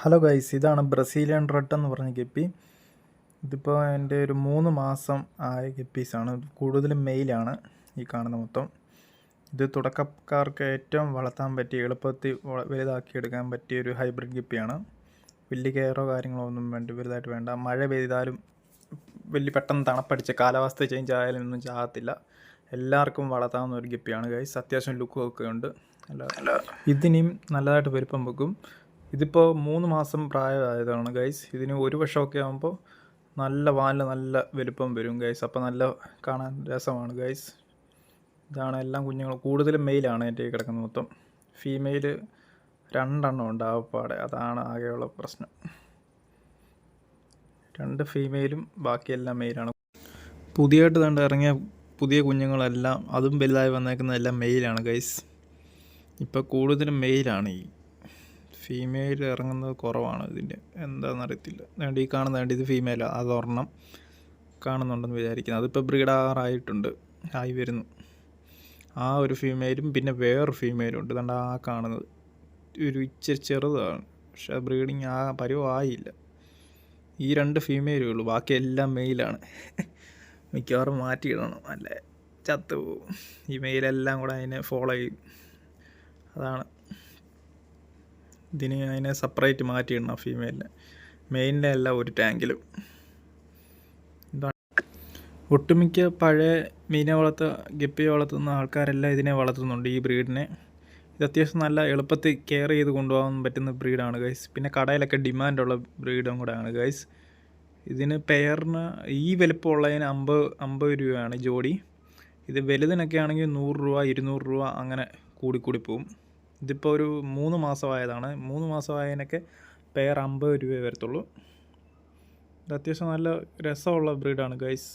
Hello guys ഇതാണ് Brazilian red എന്ന് പറഞ്ഞ ഗപ്പി. ഇതിപ്പോൾ എന്റെ ഒരു മൂന്ന് മാസം ആയ ഗപ്പീസാണ്. കൂടുതലും മെയിലാണ് ഈ കാണുന്ന മൊത്തം. ഇത് തുടക്കക്കാർക്ക് ഏറ്റവും വളർത്താൻ പറ്റിയ എളുപ്പത്തിൽ വലുതാക്കിയെടുക്കാൻ പറ്റിയ ഒരു ഹൈബ്രിഡ് ഗപ്പിയാണ്. വലിയ കെയറോ കാര്യങ്ങളോ ഒന്നും വേണ്ട വലുതായിട്ട് വേണ്ട. മഴ പെയ്താലും വലിയ പെട്ടെന്ന് തണുപ്പടിച്ച കാലാവസ്ഥ ചേഞ്ച് ആയാലും ഒന്നും ചാകത്തില്ല. എല്ലാവർക്കും വളർത്താവുന്ന ഒരു ഗപ്പിയാണ് ഗൈസ് അത്യാവശ്യം ലുക്കും ഒക്കെ ഉണ്ട്. അല്ല ഇതിനിയും നല്ലതായിട്ട് വലുപ്പം വെക്കും. ഇതിപ്പോൾ മൂന്ന് മാസം പ്രായമായതാണ് ഗൈസ് ഇതിന് ഒരു വർഷമൊക്കെ ആകുമ്പോൾ നല്ല വാൽ നല്ല വലുപ്പം വരും ഗൈസ് അപ്പോൾ നല്ല കാണാൻ രസമാണ് ഗൈസ് ഇതാണ് എല്ലാം കുഞ്ഞുങ്ങൾ കൂടുതലും മെയിലാണ് എന്റെ കിടക്കുന്നത് മൊത്തം. ഫീമെയിൽ രണ്ടെണ്ണം ഉണ്ട് ആകപ്പാടെ. അതാണ് ആകെയുള്ള പ്രശ്നം. രണ്ട് ഫീമെയിലും ബാക്കിയെല്ലാം മെയിലാണ് പുതിയതായിട്ട് കണ്ട് ഇറങ്ങിയ പുതിയ കുഞ്ഞുങ്ങളെല്ലാം അതും വലുതായി വന്നേക്കുന്നതെല്ലാം മെയിലാണ് ഗൈസ് ഇപ്പോൾ കൂടുതലും മെയിലാണ് ഈ ഫീമെയിൽ ഇറങ്ങുന്നത് കുറവാണ് ഇതിന്റെ. എന്താണെന്ന് അറിയത്തില്ല വേണ്ടി ഈ കാണുന്ന വേണ്ടി ഇത് ഫീമെയിലാണ് അതൊരെണ്ണം കാണുന്നുണ്ടെന്ന് വിചാരിക്കുന്നു. അതിപ്പോൾ ബ്രീഡാറായിട്ടുണ്ട്. ആയി വരുന്നു. ആ ഒരു ഫീമെയിലും പിന്നെ വേറൊരു ഫീമെയിലും ഉണ്ട്. കണ്ട ആ കാണുന്നത്. ഒരു ഇച്ചിരി ചെറുതാണ്. പക്ഷേ ബ്രീഡിങ് ആ പരിവായില്ല ഈ രണ്ട് ഫീമെയിലേ ഉള്ളൂ. ബാക്കി എല്ലാം മെയിലാണ് മിക്കവാറും മാറ്റിയിടണം. അല്ലേ? ചത്തു പോവും ഈ മെയിലെല്ലാം കൂടെ അതിനെ ഫോളോ ചെയ്യും. അതാണ്. ഇതിന് അതിനെ സെപ്പറേറ്റ് മാറ്റിയിടണം ഫീമെയിലിനെ മെയിനിലെ അല്ല ഒരു ടാങ്കിലും ഒട്ടുമിക്ക പഴയ മീനെ വളർത്ത ഗപ്പിയെ വളർത്തുന്ന ആൾക്കാരെല്ലാം ഇതിനെ വളർത്തുന്നുണ്ട് ഈ ബ്രീഡിനെ ഇത് അത്യാവശ്യം നല്ല എളുപ്പത്തിൽ കെയർ ചെയ്ത് കൊണ്ടുപോകാൻ പറ്റുന്ന ബ്രീഡാണ് ഗൈസ് പിന്നെ കടയിലൊക്കെ ഡിമാൻഡുള്ള ബ്രീഡും കൂടെയാണ് ഗൈസ് ഇതിന് പെയറിന് ഈ വലുപ്പമുള്ളതിന് അമ്പത് അമ്പത് രൂപയാണ് ജോഡി. ഇത് വലുതിനൊക്കെ ആണെങ്കിൽ നൂറ് രൂപ ഇരുന്നൂറ് രൂപ അങ്ങനെ കൂടിക്കൂടി പോവും. ഇതിപ്പോൾ ഒരു മൂന്ന് മാസമായതാണ്. മൂന്ന് മാസമായതിനൊക്കെ പെയർ അമ്പത് രൂപയെ വരത്തുള്ളൂ. ഇത് അത്യാവശ്യം നല്ല രസമുള്ള ബ്രീഡാണ് ഗൈസ്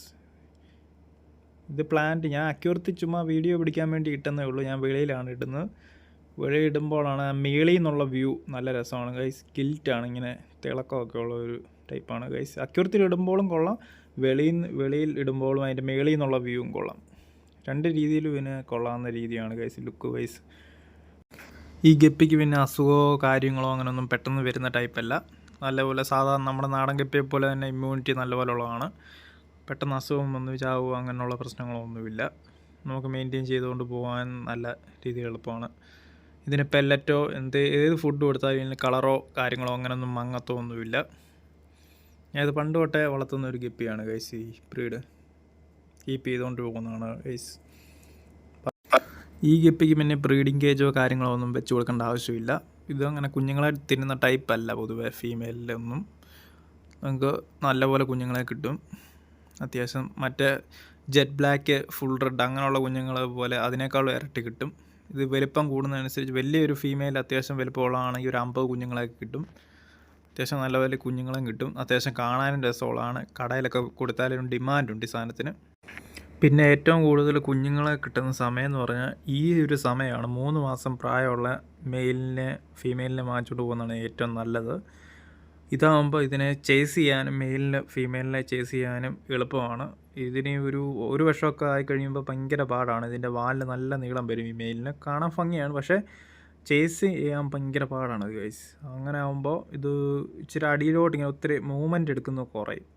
ഇത് പ്ലാന്റ് ഞാൻ അക്യൂർത്തി ചുമ്മാ വീഡിയോ പിടിക്കാൻ വേണ്ടി ഇട്ടെന്നേ ഉള്ളൂ. ഞാൻ വെളിയിലാണ് ഇടുന്നത്. വെളിയിൽ ഇടുമ്പോഴാണ് മേളിൽ നിന്നുള്ള വ്യൂ നല്ല രസമാണ് ഗൈസ് ഗിൽറ്റാണ് ഇങ്ങനെ തിളക്കമൊക്കെ ഉള്ള ഒരു ടൈപ്പാണ് ഗൈസ് അക്യൂർത്തിൽ ഇടുമ്പോഴും കൊള്ളാം. വെളിയിൽ വെളിയിൽ ഇടുമ്പോഴും അതിന്റെ മേളിൽ നിന്നുള്ള വ്യൂവും കൊള്ളാം. രണ്ട് രീതിയിലും ഇതിന് കൊള്ളാവുന്ന രീതിയാണ് ഗൈസ് ലുക്ക് വൈസ് ഈ ഗപ്പിക്ക് പിന്നെ അസുഖമോ കാര്യങ്ങളോ അങ്ങനെയൊന്നും പെട്ടെന്ന് വരുന്ന ടൈപ്പല്ല. നല്ലപോലെ സാധാരണ നമ്മുടെ നാടൻ ഗപ്പിയെ പോലെ തന്നെ ഇമ്മ്യൂണിറ്റി നല്ലപോലെ ഉള്ളതാണ് പെട്ടെന്ന് അസുഖം വന്നു ചാവുക അങ്ങനെയുള്ള പ്രശ്നങ്ങളൊന്നുമില്ല. നമുക്ക് മെയിന്റെയിൻ ചെയ്തുകൊണ്ട് പോകാൻ നല്ല രീതിയിൽ എളുപ്പമാണ്. ഇതിന് പെല്ലറ്റോ എന്ത് ഏത് ഫുഡ് കൊടുത്താലും ഇതിന് കളറോ കാര്യങ്ങളോ അങ്ങനെയൊന്നും മങ്ങത്തോ ഒന്നുമില്ല. ഞാൻ ഇത് പണ്ട് തൊട്ടേ വളർത്തുന്ന ഒരു ഗപ്പിയാണ് ഗൈസ് ഈ ബ്രീഡ് കീപ്പ് ചെയ്തുകൊണ്ട് പോകുന്നതാണ് ഗൈസ് ഈ ഗപ്പിക്ക് പിന്നെ ബ്രീഡിങ് കേജോ കാര്യങ്ങളോ ഒന്നും വെച്ച് കൊടുക്കേണ്ട ആവശ്യമില്ല. ഇത് അങ്ങനെ കുഞ്ഞുങ്ങളെ തിന്നുന്ന ടൈപ്പ് അല്ല പൊതുവെ ഫീമെയിലൊന്നും നമുക്ക് നല്ലപോലെ കുഞ്ഞുങ്ങളെ കിട്ടും. അത്യാവശ്യം മറ്റേ ജെറ്റ് ബ്ലാക്ക് ഫുൾ റെഡ് അങ്ങനെയുള്ള കുഞ്ഞുങ്ങളെ പോലെ അതിനേക്കാളും ഇരട്ടി കിട്ടും. ഇത് വലിപ്പം കൂടുന്നതനുസരിച്ച് വലിയൊരു ഫീമെയിൽ അത്യാവശ്യം വലിപ്പമുള്ളതാണെങ്കിൽ ഒരു അമ്പത് കുഞ്ഞുങ്ങളൊക്കെ കിട്ടും. അത്യാവശ്യം നല്ല വലിയ കുഞ്ഞുങ്ങളും കിട്ടും. അത്യാവശ്യം കാണാനും രസമുള്ളതാണ്. കടയിലൊക്കെ കൊടുത്താലും ഡിമാൻഡുണ്ട് ഈ സാധനത്തിന്. പിന്നെ ഏറ്റവും കൂടുതൽ കുഞ്ഞുങ്ങളെ കിട്ടുന്ന സമയം എന്ന് പറഞ്ഞാൽ ഈ ഒരു സമയമാണ്. മൂന്ന് മാസം പ്രായമുള്ള മെയിലിനെ ഫീമെയിലിനെ മാറ്റിട്ട് പോകുന്നതാണ് ഏറ്റവും നല്ലത്. ഇതാകുമ്പോൾ ഇതിനെ ചേസ് ചെയ്യാനും മെയിലിനെ ഫീമെയിലിനെ ചേസ് ചെയ്യാനും എളുപ്പമാണ്. ഇതിന് ഒരു ഒരു വർഷമൊക്കെ ആയി കഴിയുമ്പോൾ ഭയങ്കര പാടാണ്. ഇതിന്റെ വാലിന് നല്ല നീളം വരും ഈ മെയിലിന്. കാണാൻ ഭംഗിയാണ് പക്ഷേ ചേസ് ചെയ്യാൻ ഭയങ്കര പാടാണ് ഗൈസ് അങ്ങനെ ആകുമ്പോൾ ഇത് ഇച്ചിരി അടിയിലോട്ട് ഇങ്ങനെ ഒത്തിരി മൂവ്മെന്റ് എടുക്കുന്നത് കുറയും.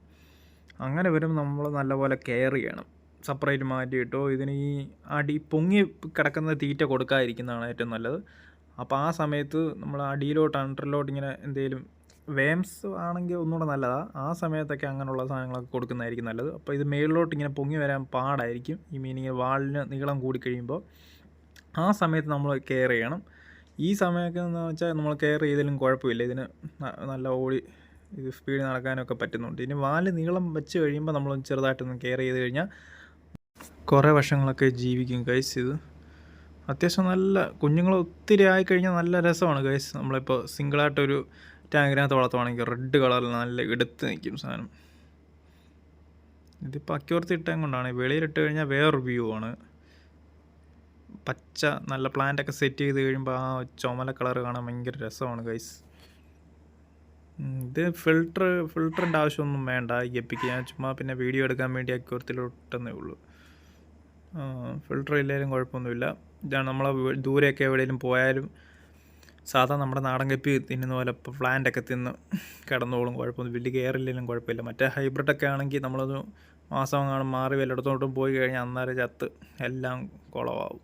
അങ്ങനെ വരുമ്പോൾ നമ്മൾ നല്ലപോലെ കെയർ ചെയ്യണം. സെപ്പറേറ്റ് മാറ്റിയിട്ടോ ഇതിന് ഈ അടി പൊങ്ങി കിടക്കുന്ന തീറ്റ കൊടുക്കാതിരിക്കുന്നതാണ് ഏറ്റവും നല്ലത്. അപ്പോൾ ആ സമയത്ത് നമ്മൾ അടിയിലോട്ട് അണ്ടറിലോട്ട് ഇങ്ങനെ എന്തെങ്കിലും വേംസ് ആണെങ്കിൽ ഒന്നുകൂടെ നല്ലതാണ് ആ സമയത്തൊക്കെ അങ്ങനെയുള്ള സാധനങ്ങളൊക്കെ കൊടുക്കുന്നതായിരിക്കും നല്ലത്. അപ്പോൾ ഇത് മേളിലോട്ട് ഇങ്ങനെ പൊങ്ങി വരാൻ പാടായിരിക്കും. ഈ മീനിങ് വാളിന് നീളം കൂടി കഴിയുമ്പോൾ ആ സമയത്ത് നമ്മൾ കെയർ ചെയ്യണം. ഈ സമയമൊക്കെ എന്ന് വെച്ചാൽ നമ്മൾ കെയർ ചെയ്തതിലും കുഴപ്പമില്ല. ഇതിന് നല്ല ഓടി ഇത് സ്പീഡ് നടക്കാനൊക്കെ പറ്റുന്നുണ്ട്. ഇനി വാൽ നീളം വെച്ച് കഴിയുമ്പോൾ നമ്മൾ ചെറുതായിട്ടൊന്ന് കെയർ ചെയ്ത് കഴിഞ്ഞാൽ കുറേ വർഷങ്ങളൊക്കെ ജീവിക്കും ഗൈസ് ഇത്. അത്യാവശ്യം നല്ല കുഞ്ഞുങ്ങൾ ഒത്തിരി ആയിക്കഴിഞ്ഞാൽ നല്ല രസമാണ് ഗൈസ് നമ്മളിപ്പോൾ സിംഗിളായിട്ടൊരു ടാങ്കിനകത്ത് വളർത്തുവാണെങ്കിൽ റെഡ് കളറിൽ നല്ല എടുത്ത് നിൽക്കും സാധനം. ഇതിപ്പോൾ അക്യൂർത്തി ഇട്ടം കൊണ്ടാണ്. വെളിയിലിട്ട് കഴിഞ്ഞാൽ വേറൊരു വ്യൂ ആണ്. പച്ച നല്ല പ്ലാന്റൊക്കെ സെറ്റ് ചെയ്ത് കഴിയുമ്പോൾ ആ ചുമല കളർ കാണാൻ ഭയങ്കര രസമാണ് ഗൈസ് ഇത് ഫിൽട്ടർ ഫിൽറ്ററിന്റെ ആവശ്യമൊന്നും വേണ്ട. ഗപ്പിക്ക് ഞാൻ ചുമ്മാ പിന്നെ വീഡിയോ എടുക്കാൻ വേണ്ടി അക്യൂർത്തിലോട്ടെന്നേ ഉള്ളൂ. ഫിൽട്ടർ ഇല്ലെങ്കിലും കുഴപ്പമൊന്നുമില്ല. ഇതാണ് നമ്മൾ ദൂരെയൊക്കെ എവിടെയെങ്കിലും പോയാലും സാധാ നമ്മുടെ നാടൻ കപ്പി തിന്നുന്ന പോലെ ഇപ്പോൾ പ്ലാന്റൊക്കെ തിന്ന് കിടന്നോളും കുഴപ്പമൊന്നും വലിയ കെയറില്ലെങ്കിലും കുഴപ്പമില്ല. മറ്റേ ഹൈബ്രിഡൊക്കെ ആണെങ്കിൽ നമ്മളത് മാസം കാണും മാറി വല്ലയിടത്തോട്ടും പോയി കഴിഞ്ഞാൽ അന്നേരം ചത്ത് എല്ലാം കുളമാവും.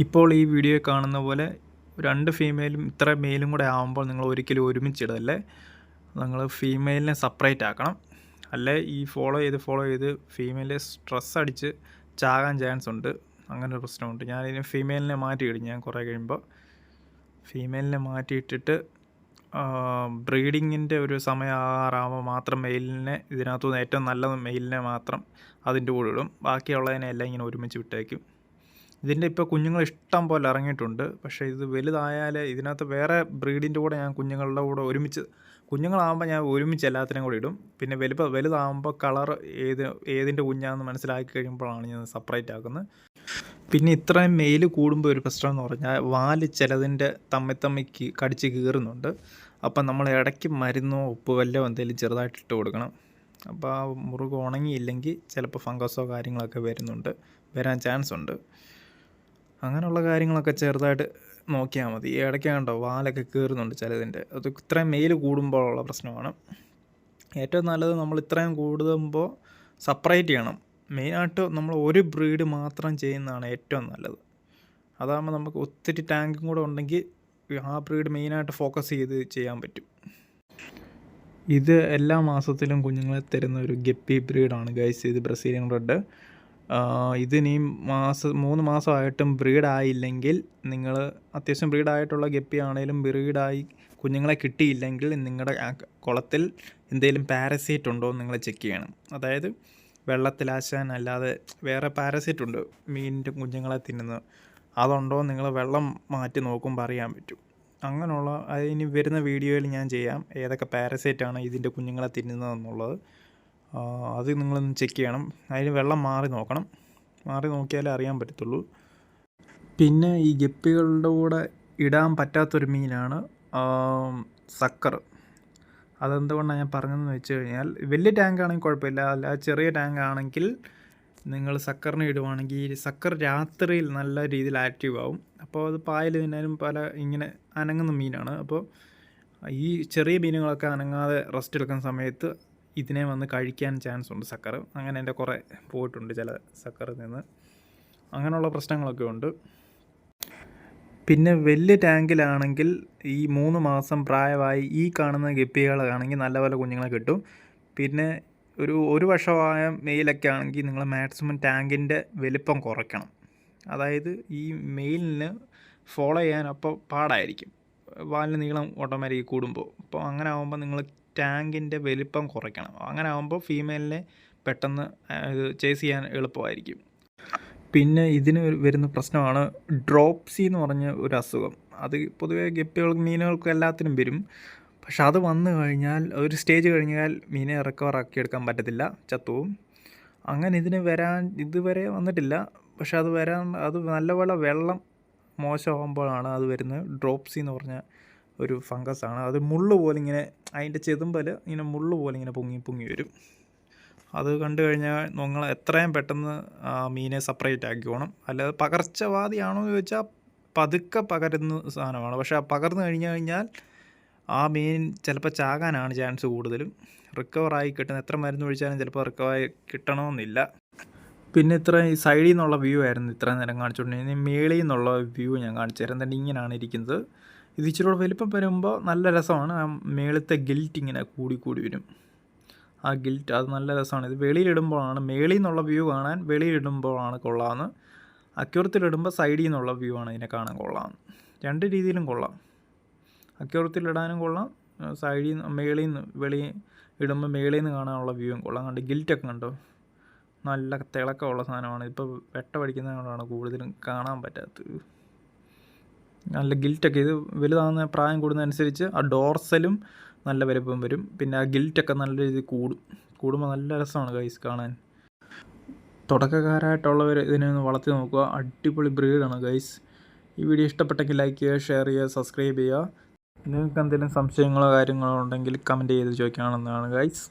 ഇപ്പോൾ ഈ വീഡിയോ കാണുന്ന പോലെ രണ്ട് ഫീമെയിലും ഇത്ര മെയിലും കൂടെ ആകുമ്പോൾ നിങ്ങൾ ഒരിക്കലും ഒരുമിച്ചിടല്ലേ? നിങ്ങൾ ഫീമെയിലിനെ സെപ്പറേറ്റ് ആക്കണം. അല്ലെ? ഈ ഫോളോ ചെയ്ത് ഫോളോ ചെയ്ത് ഫീമെയിലെ സ്ട്രെസ് അടിച്ച് ചാകാൻ ചാൻസ് ഉണ്ട്. അങ്ങനെ ഒരു പ്രശ്നമുണ്ട്. ഞാനിതിന് ഫീമെയിലിനെ മാറ്റിയിടും. ഞാൻ കുറേ കഴിയുമ്പോൾ ഫീമെയിലിനെ മാറ്റിയിട്ടിട്ട് ബ്രീഡിങ്ങിന്റെ ഒരു സമയം ആറാകുമ്പോൾ മാത്രം മെയിലിനെ ഇതിനകത്തു നിന്ന് ഏറ്റവും നല്ലത് മെയിലിനെ മാത്രം അതിന്റെ കൂടെ ഇടും. ബാക്കിയുള്ളതിനെ എല്ലാം ഇങ്ങനെ ഒരുമിച്ച് വിട്ടേക്കും. ഇതിന്റെ ഇപ്പോൾ കുഞ്ഞുങ്ങൾ ഇഷ്ടം പോലെ ഇറങ്ങിയിട്ടുണ്ട്. പക്ഷേ ഇത് വലുതായാലേ ഇതിനകത്ത് വേറെ ബ്രീഡിന്റെ കൂടെ ഞാൻ കുഞ്ഞുങ്ങളുടെ കൂടെ ഒരുമിച്ച് കുഞ്ഞുങ്ങളാകുമ്പോൾ ഞാൻ ഒരുമിച്ച് എല്ലാത്തിനും കൂടി ഇടും. പിന്നെ വലുപ്പ വലുതാകുമ്പോൾ കളർ ഏത് ഏതിന്റെ കുഞ്ഞാണെന്ന് മനസ്സിലാക്കി കഴിയുമ്പോഴാണ് ഞാൻ സെപ്പറേറ്റ് ആക്കുന്നത്. പിന്നെ ഇത്രയും മെയിൽ കൂടുമ്പോൾ ഒരു പ്രശ്നം എന്ന് പറഞ്ഞാൽ വാൽ ചിലതിന്റെ തമ്മി തമ്മിക്ക് കടിച്ച് കീറുന്നുണ്ട്. അപ്പം നമ്മൾ ഇടയ്ക്ക് മരുന്നോ ഉപ്പ് വല്ലോ എന്തെങ്കിലും ചെറുതായിട്ട് ഇട്ട് കൊടുക്കണം. അപ്പോൾ ആ മുറുക് ഉണങ്ങിയില്ലെങ്കിൽ ചിലപ്പോൾ ഫംഗസോ കാര്യങ്ങളൊക്കെ വരുന്നുണ്ട്. വരാൻ ചാൻസ് ഉണ്ട്. അങ്ങനെയുള്ള കാര്യങ്ങളൊക്കെ ചെറുതായിട്ട് നോക്കിയാൽ മതി. ഈ ഇടയ്ക്ക് കണ്ടോ വാലൊക്കെ കയറുന്നുണ്ട് ചിലതിന്റെ. അത് ഇത്രയും മെയിൽ കൂടുമ്പോഴുള്ള പ്രശ്നമാണ്. ഏറ്റവും നല്ലത് നമ്മൾ ഇത്രയും കൂടുമ്പോൾ സെപ്പറേറ്റ് ചെയ്യണം. മെയിനായിട്ട് നമ്മൾ ഒരു ബ്രീഡ് മാത്രം ചെയ്യുന്നതാണ് ഏറ്റവും നല്ലത്. അതാകുമ്പോൾ നമുക്ക് ഒത്തിരി ടാങ്കും കൂടെ ഉണ്ടെങ്കിൽ ആ ബ്രീഡ് മെയിനായിട്ട് ഫോക്കസ് ചെയ്ത് ചെയ്യാൻ പറ്റും. ഇത് എല്ലാ മാസത്തിലും കുഞ്ഞുങ്ങളെ തരുന്ന ഒരു ഗപ്പി ബ്രീഡാണ് ഗൈസ് ഇത് ബ്രസീലിയൻ റെഡ് ഇതിനി മാസം മൂന്ന് മാസമായിട്ടും ബ്രീഡായില്ലെങ്കിൽ നിങ്ങൾ അത്യാവശ്യം ബ്രീഡായിട്ടുള്ള ഗപ്പി ആണെങ്കിലും ബ്രീഡായി കുഞ്ഞുങ്ങളെ കിട്ടിയില്ലെങ്കിൽ നിങ്ങളുടെ കുളത്തിൽ എന്തെങ്കിലും പാരസൈറ്റ് ഉണ്ടോ എന്ന് നിങ്ങൾ ചെക്ക് ചെയ്യണം. അതായത് വെള്ളത്തിലാശാൻ അല്ലാതെ വേറെ പാരസൈറ്റ് ഉണ്ട് മീനിന്റെ കുഞ്ഞുങ്ങളെ തിന്നുന്നത്. അതുണ്ടോ നിങ്ങൾ വെള്ളം മാറ്റി നോക്കുമ്പോൾ അറിയാൻ പറ്റും. അങ്ങനെയുള്ള അതിന് വരുന്ന വീഡിയോയിൽ ഞാൻ ചെയ്യാം ഏതൊക്കെ പാരസൈറ്റാണ് ഇതിന്റെ കുഞ്ഞുങ്ങളെ തിന്നുന്നതെന്നുള്ളത്. അത് നിങ്ങളൊന്ന് ചെക്ക് ചെയ്യണം. അതിന് വെള്ളം മാറി നോക്കണം. മാറി നോക്കിയാലേ അറിയാൻ പറ്റത്തുള്ളൂ. പിന്നെ ഈ ഗപ്പികളുടെ കൂടെ ഇടാൻ പറ്റാത്തൊരു മീനാണ് സക്കർ. അതെന്തുകൊണ്ടാണ് ഞാൻ പറഞ്ഞതെന്ന് വെച്ച് കഴിഞ്ഞാൽ വലിയ ടാങ്ക് ആണെങ്കിൽ കുഴപ്പമില്ല. അല്ല ചെറിയ ടാങ്ക് ആണെങ്കിൽ നിങ്ങൾ സക്കറിന് ഇടുവാണെങ്കിൽ സക്കർ രാത്രിയിൽ നല്ല രീതിയിൽ ആക്റ്റീവ് ആവും. അപ്പോൾ അത് പായൽ തിന്നാലും പല ഇങ്ങനെ അനങ്ങുന്ന മീനാണ്. അപ്പോൾ ഈ ചെറിയ മീനുകളൊക്കെ അനങ്ങാതെ റെസ്റ്റ് എടുക്കുന്ന സമയത്ത് ഇതിനെ വന്ന് കഴിക്കാൻ ചാൻസ് ഉണ്ട് സക്കർ അങ്ങനെ എന്റെ കുറേ പോയിട്ടുണ്ട് ചില സക്കറിൽ നിന്ന്. അങ്ങനെയുള്ള പ്രശ്നങ്ങളൊക്കെ ഉണ്ട്. പിന്നെ വലിയ ടാങ്കിലാണെങ്കിൽ ഈ മൂന്ന് മാസം പ്രായമായി ഈ കാണുന്ന ഗപ്പികളാണെങ്കിൽ നല്ല പോലെ കുഞ്ഞുങ്ങളെ കിട്ടും. പിന്നെ ഒരു ഒരു വർഷമായ മെയിലൊക്കെ ആണെങ്കിൽ നിങ്ങൾ മാക്സിമം ടാങ്കിന്റെ വലിപ്പം കുറയ്ക്കണം. അതായത് ഈ മെയിലിന് ഫോളോ ചെയ്യാൻ അപ്പോൾ പാടായിരിക്കും. വാലിന് നീളം ഓട്ടോമാറ്റിക് കൂടുമ്പോൾ. അപ്പോൾ അങ്ങനെ ആകുമ്പോൾ നിങ്ങൾ ടാങ്കിന്റെ വലിപ്പം കുറയ്ക്കണം. അങ്ങനെ ആകുമ്പോൾ ഫീമെയിലിനെ പെട്ടെന്ന് ഇത് ചേസ് ചെയ്യാൻ എളുപ്പമായിരിക്കും. പിന്നെ ഇതിന് വരുന്ന പ്രശ്നമാണ് ഡ്രോപ്സി എന്ന് പറഞ്ഞ ഒരു അസുഖം. അത് പൊതുവേ ഗപ്പികൾക്ക് മീനുകൾക്കും എല്ലാത്തിനും വരും. പക്ഷെ അത് വന്നു കഴിഞ്ഞാൽ ഒരു സ്റ്റേജ് കഴിഞ്ഞാൽ മീനെ റിക്കവർ ആക്കി എടുക്കാൻ പറ്റത്തില്ല ചത്തുവും അങ്ങനെ ഇതിന് വരാൻ ഇതുവരെ വന്നിട്ടില്ല. പക്ഷെ അത് വരാൻ അത് നല്ലപോലെ വെള്ളം മോശമാകുമ്പോഴാണ് അത് വരുന്നത്. ഡ്രോപ്സി എന്ന് പറഞ്ഞ ഒരു ഫംഗസാണ്. അത് മുള്ള് പോലെ ഇങ്ങനെ അതിന്റെ ചെതുമ്പൽ ഇങ്ങനെ മുള്ള് പോലെ ഇങ്ങനെ പൊങ്ങി പൊങ്ങി വരും. അത് കണ്ടു കഴിഞ്ഞാൽ നിങ്ങൾ എത്രയും പെട്ടെന്ന് മീനെ സെപ്പറേറ്റ് ആക്കിക്കോണം അല്ലാതെ പകർച്ചവാദിയാണോ എന്ന് ചോദിച്ചാൽ പതുക്കെ പകരുന്ന സാധനമാണ്. പക്ഷേ പകർന്നു കഴിഞ്ഞു കഴിഞ്ഞാൽ ആ മീൻ ചിലപ്പോൾ ചാകാനാണ് ചാൻസ് കൂടുതലും. റിക്കവറായി കിട്ടുന്ന എത്ര മരുന്ന് ഒഴിച്ചാലും ചിലപ്പോൾ റിക്കവറായി കിട്ടണമെന്നില്ല. പിന്നെ ഇത്ര ഈ സൈഡിൽ നിന്നുള്ള വ്യൂ ആയിരുന്നു ഇത്ര നേരം കാണിച്ചുകൊണ്ടിരുന്നത്. മേളിൽ നിന്നുള്ള വ്യൂ ഞാൻ കാണിച്ചു തരാം. തന്നെ ഇങ്ങനെയാണ് ഇരിക്കുന്നത്. ഇത് ഇച്ചിരി കൂടെ വലിപ്പം വരുമ്പോൾ നല്ല രസമാണ്. ആ മേളത്തെ ഗിൽറ്റ് ഇങ്ങനെ കൂടി കൂടി വരും. ആ ഗിൽറ്റ് അത് നല്ല രസമാണ്. ഇത് വെളിയിലിടുമ്പോഴാണ് മേളിൽ നിന്നുള്ള വ്യൂ കാണാൻ വെളിയിലിടുമ്പോഴാണ് കൊള്ളാമെന്ന് അക്യൂറത്തിലിടുമ്പോൾ സൈഡിൽ നിന്നുള്ള വ്യൂ ആണ് ഇതിനെ കാണാൻ കൊള്ളാമെന്ന് രണ്ട് രീതിയിലും കൊള്ളാം. അക്യൂറത്തിലിടാനും കൊള്ളാം. സൈഡിൽ നിന്ന് മേളിൽ നിന്ന് വെളി ഇടുമ്പോൾ മേളിൽ നിന്ന് കാണാനുള്ള വ്യൂവും കൊള്ളാം. കണ്ട് ഗിൽറ്റൊക്കെ കണ്ടോ? നല്ല തിളക്കമുള്ള സാധനമാണ്. ഇപ്പോൾ വെട്ട പഠിക്കുന്നതുകൊണ്ടാണ് കൂടുതലും കാണാൻ പറ്റാത്തത്. നല്ല ഗിൽറ്റൊക്കെ ഇത് വലുതാകുന്ന പ്രായം കൂടുന്നതനുസരിച്ച് ആ ഡോർസലും നല്ല വലുപ്പം വരും. പിന്നെ ആ ഗിൽറ്റൊക്കെ നല്ല രീതിയിൽ കൂടും. കൂടുമ്പോൾ നല്ല രസമാണ് ഗൈസ് കാണാൻ. തുടക്കക്കാരായിട്ടുള്ളവർ ഇതിനെ ഒന്ന് വളർത്തി നോക്കുക. അടിപൊളി ബ്രീഡാണ് ഗൈസ് ഈ വീഡിയോ ഇഷ്ടപ്പെട്ടെങ്കിൽ ലൈക്ക് ചെയ്യുക ഷെയർ ചെയ്യുക സബ്സ്ക്രൈബ് ചെയ്യുക. നിങ്ങൾക്ക് എന്തെങ്കിലും സംശയങ്ങളോ കാര്യങ്ങളോ ഉണ്ടെങ്കിൽ കമന്റ് ചെയ്ത് ചോദിക്കാവുന്നതാണ് ഗൈസ്